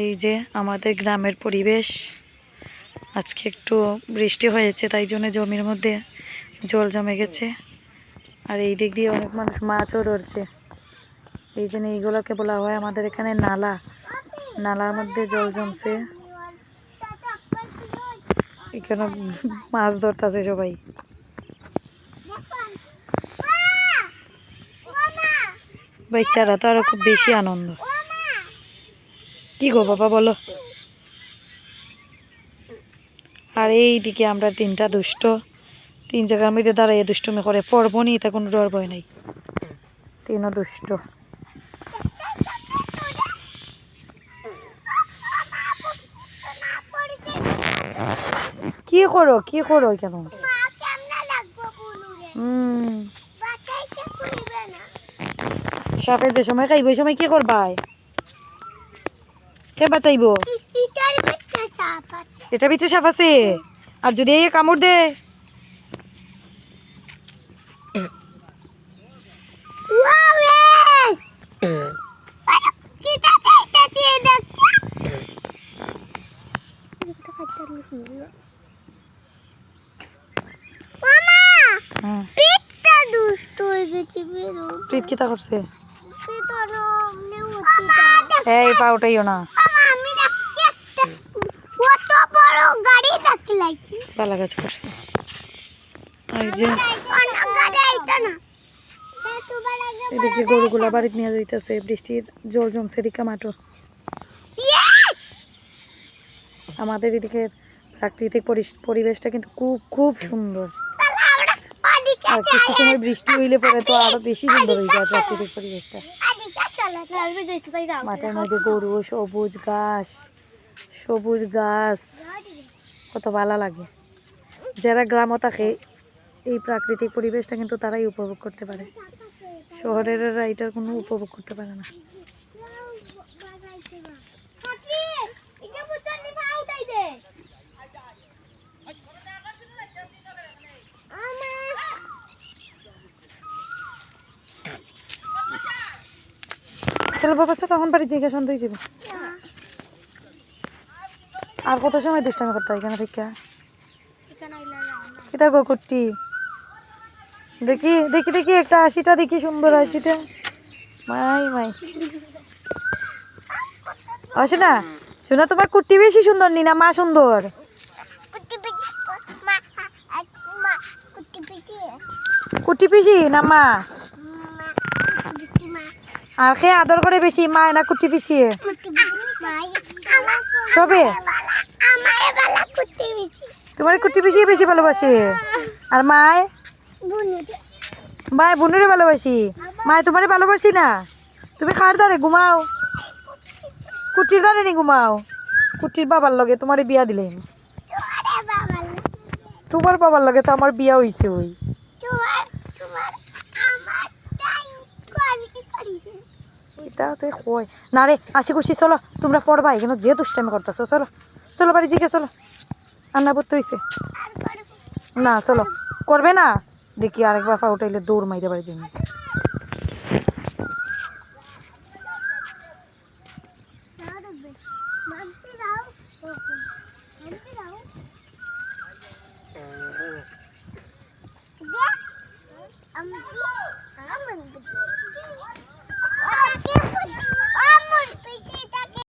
এই যে আমাদের গ্রামের পরিবেশ। আজকে একটু বৃষ্টি হয়েছে, তাই জন্য জমির মধ্যে জল জমে গেছে। আর এই দিক দিয়ে অনেক মানুষ মাছও ধরছে। এই জন্য এইগুলোকে বলা হয় আমাদের এখানে নালা। নালার মধ্যে জল জমছে। এখানে মাছ ধরতেছে সবাই। বাচ্চারা তো আরও খুব বেশি আনন্দ। কি গো বাবা বলো। আর এইদিকে আমরা তিনটা দুষ্ট। তিন জায়গার মধ্যে দাঁড়াইয়ে দুষ্টুমি করে পড়ব নি তা কোনো ডর ভয় নাই। তিনও দুষ্ট। কি করো কি করো কেন হুম। সাপে যে সময় খাইব সময় কি করবাই? কে বাঁচাইবো? এটা ভিতরে সাপ আছে। আর যদি এই কামড় দে? হুম করছে? এই পাউটাইও না। বালা গাছ করছে। এই যে এদিকে গরুগুলা বাড়িতে নিয়ে যাইতেছে বৃষ্টির জল জমছে এদিকে মাঠো। আমাদের এদিকে প্রাকৃতিক পরিবেশটা কিন্তু খুব খুব সুন্দর। আর কিছু সময় বৃষ্টি হইলে পরে তো আরও বেশি সুন্দর হয়ে যায় প্রাকৃতিক পরিবেশটা। মাঠের মধ্যে গরু সবুজ ঘাস সবুজ গাছ। কত ভালো লাগে। যারা গ্রামও থাকে, এই প্রাকৃতিক পরিবেশটা কিন্তু তারাই উপভোগ করতে পারে। শহরের এটার কোনো উপভোগ করতে পারে না। চলো বাবা চলো এখন বাড়ি জিজ্ঞাসা হয়ে যাবে? আর কত সময় দুষ্টামি করতে হয় এখানে থেকে? কিতা গো কুট্টি? দেখি দেখি দেখি একটা হাসিটা দেখি সুন্দর হাসিটা। মাই মাই। আসে না শোনা তোমার কুট্টি বেশি সুন্দর নি না মা সুন্দর। কুট্টি পিসি না মা? আর খেয়ে আদর করে বেশি মা না কুট্টি পিসি সবে? তোমার কুট্টি পিসি বেশি ভালোবাসে। আর মায়? মায় বোনেরে ভালোবাসি। মায় তোমারে ভালোবাসি না। তুমি খার দাঁড়ে ঘুমাও। কুটির দাঁড়ে নি ঘুমাও। কুটির বাবার লগে তোমারে বিয়া দিলেন। তোমার বাবার লগে। তো আমার বিয়া হইছে ওই। এটা তো কয়। না রে আসি খুশি চলো। তোমরা পড়বা এখানে যে দুষ্টামি করতেছো চলো। চলো বাড়ি জিকে চলো। রান্না করতে হয়েছে না, চলো। করবে না? দেখি আরেকবার পা উঠাইলে দৌড় মাইতে পারে জিনিস